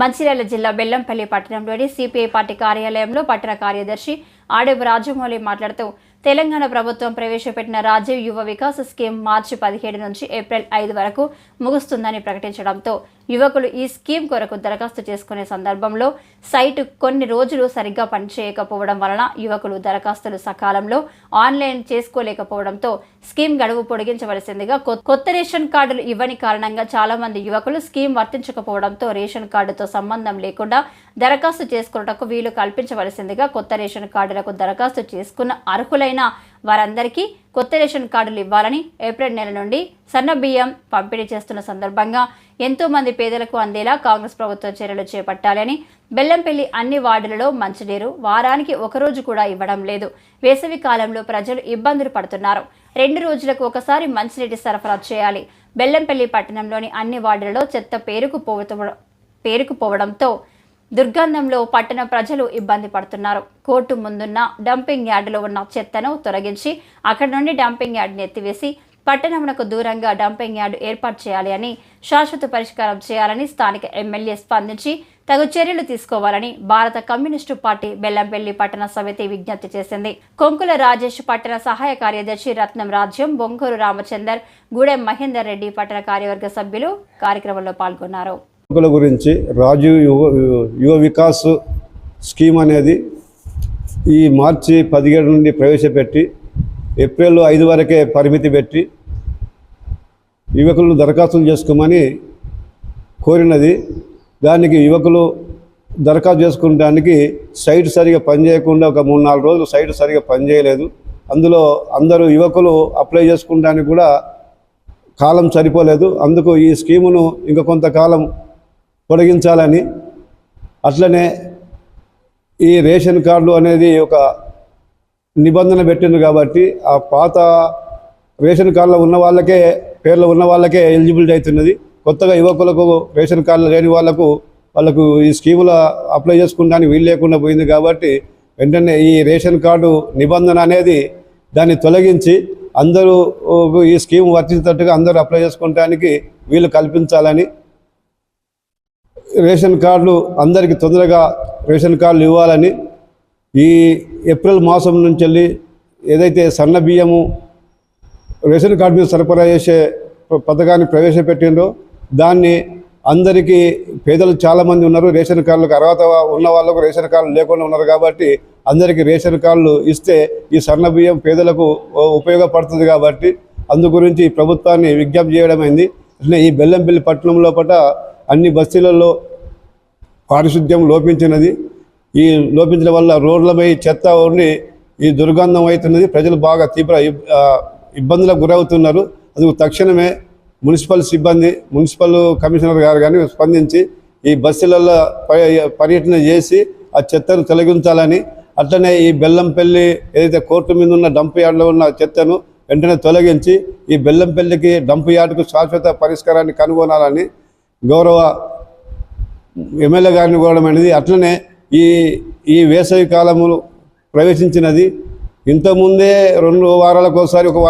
మంచిర్యాల జిల్లా బెల్లంపల్లి పట్టణంలోని CPI party కార్యాలయంలో పట్టణ కార్యదర్శి ఆడేపు రాజమౌళి మాట్లాడుతూ తెలంగాణ ప్రభుత్వం ప్రవేశపెట్టిన రాజీవ్ యువ వికాస్ స్కీమ్ మార్చి పదిహేడు నుంచి ఏప్రిల్ ఐదు వరకు ముగుస్తుందని ప్రకటించడంతో యువకులు ఈ స్కీమ్ కొరకు దరఖాస్తు చేసుకునే సందర్భంలో సైటు కొన్ని రోజులు సరిగ్గా పనిచేయకపోవడం వలన యువకులు దరఖాస్తులు సకాలంలో ఆన్లైన్ చేసుకోలేకపోవడంతో స్కీమ్ గడువు పొడిగించవలసిందిగా కొత్త రేషన్ కార్డులు ఇవ్వని కారణంగా చాలామంది యువకులు స్కీమ్ వర్తించకపోవడంతో రేషన్ కార్డుతో సంబంధం లేకుండా దరఖాస్తు చేసుకున్నటకు వీలు కల్పించవలసిందిగా కొత్త రేషన్ కార్డులకు దరఖాస్తు చేసుకున్న అర్హులైన వారందరికీ కొత్త రేషన్ కార్డులు ఇవ్వాలని ఏప్రిల్ నెల నుండి సన్న బియ్యం పంపిణీ చేస్తున్న సందర్భంగా ఎంతో మంది పేదలకు అందేలా కాంగ్రెస్ ప్రభుత్వం చర్యలు చేపట్టాలని బెల్లంపల్లి అన్ని వార్డులలో మంచినీరు వారానికి ఒకరోజు కూడా ఇవ్వడం లేదు. వేసవి కాలంలో ప్రజలు ఇబ్బందులు పడుతున్నారు. రెండు రోజులకు ఒకసారి మంచినీటి సరఫరా చేయాలి. బెల్లంపల్లి పట్టణంలోని అన్ని వార్డులలో చెత్త పేరుకుపోవడం పేరుకుపోవడంతో దుర్గంధంలో పట్టణ ప్రజలు ఇబ్బంది పడుతున్నారు. కోర్టు ముందున్న డంపింగ్ యార్డులో ఉన్న చెత్తను తొలగించి అక్కడి నుండి డంపింగ్ యార్డ్ని ఎత్తివేసి పట్టణమునకు దూరంగా డంపింగ్ యార్డు ఏర్పాటు చేయాలి అని శాశ్వత పరిష్కారం చేయాలని స్థానిక ఎమ్మెల్యే స్పందించి తగు చర్యలు తీసుకోవాలని భారత కమ్యూనిస్టు పార్టీ బెల్లంపల్లి పట్టణ సమితి విజ్ఞప్తి చేసింది. కొంకుల రాజేష్ పట్టణ సహాయ కార్యదర్శి రత్నం రాజ్యం బొంగూరు రామచందర్ గూడెం మహేందర్ రెడ్డి పట్టణ కార్యవర్గ సభ్యులు కార్యక్రమంలో పాల్గొన్నారు. యువకుల గురించి రాజీవ్ యువ యువ వికాస్ స్కీమ్ అనేది ఈ మార్చి పదిహేడు నుండి ప్రవేశపెట్టి ఏప్రిల్ ఐదు వరకే పరిమితి పెట్టి యువకులను దరఖాస్తులు చేసుకోమని కోరినది. దానికి యువకులు దరఖాస్తు చేసుకుంటానికి సైట్ సరిగా పనిచేయకుండా ఒక మూడు నాలుగు రోజులు సైట్ సరిగా పనిచేయలేదు. అందులో అందరూ యువకులు అప్లై చేసుకుంటానికి కూడా కాలం సరిపోలేదు. అందుకు ఈ స్కీమును ఇంకా కొంతకాలం పొడిగించాలని అట్లనే ఈ రేషన్ కార్డు అనేది ఒక నిబంధన పెట్టింది కాబట్టి ఆ పాత రేషన్ కార్డులో ఉన్న వాళ్ళకే పేర్లు ఉన్న వాళ్ళకే ఎలిజిబిలిటీ అవుతున్నది. కొత్తగా యువకులకు రేషన్ కార్డులు లేని వాళ్ళకు వాళ్ళకు ఈ స్కీములో అప్లై చేసుకుంటానికి వీలు లేకుండా పోయింది కాబట్టి వెంటనే ఈ రేషన్ కార్డు నిబంధన అనేది దాన్ని తొలగించి అందరూ ఈ స్కీమ్ వర్తించేటట్టుగా అందరూ అప్లై చేసుకోవడానికి వీలు కల్పించాలని రేషన్ కార్డులు అందరికీ తొందరగా రేషన్ కార్డులు ఇవ్వాలని ఈ ఏప్రిల్ మాసం నుంచి వెళ్ళి ఏదైతే సన్న బియ్యము రేషన్ కార్డు మీద సరఫరా చేసే పథకాన్ని ప్రవేశపెట్టిండ్రో దాన్ని అందరికీ పేదలు చాలామంది ఉన్నారు రేషన్ కార్డులకు అర్హత ఉన్న వాళ్ళకు రేషన్ కార్డులు లేకుండా ఉన్నారు కాబట్టి అందరికీ రేషన్ కార్డులు ఇస్తే ఈ సన్న బియ్యం పేదలకు ఉపయోగపడుతుంది కాబట్టి అందు గురించి ప్రభుత్వాన్ని విజ్ఞప్తి చేయడమైంది. అట్లనే ఈ బెల్లంపల్లి పట్టణంలో పట అన్ని బస్తీలలో పారిశుద్ధ్యం లోపించినది. ఈ లోపించడం వల్ల రోడ్లపై చెత్త ఉండి ఈ దుర్గంధం అవుతున్నది ప్రజలు బాగా తీవ్ర ఇబ్బందులకు గురవుతున్నారు. అందుకు తక్షణమే మున్సిపల్ సిబ్బంది మున్సిపల్ కమిషనర్ గారు కానీ స్పందించి ఈ బస్సులలో పర్యటన చేసి ఆ చెత్తను తొలగించాలని అట్లనే ఈ బెల్లంపల్లి ఏదైతే కోర్టు మీద ఉన్న డంప్ యార్డ్లో ఉన్న చెత్తను వెంటనే తొలగించి ఈ బెల్లంపల్లికి డంప్ యార్డుకు శాశ్వత పరిష్కారాన్ని కనుగొనాలని గౌరవ ఎమ్మెల్యే గారిని కోరడం అనేది అట్లనే ఈ ఈ వేసవి కాలములు ప్రవేశించినది. ఇంతకుముందే రెండు వారాలకు ఒకసారి ఒక వారం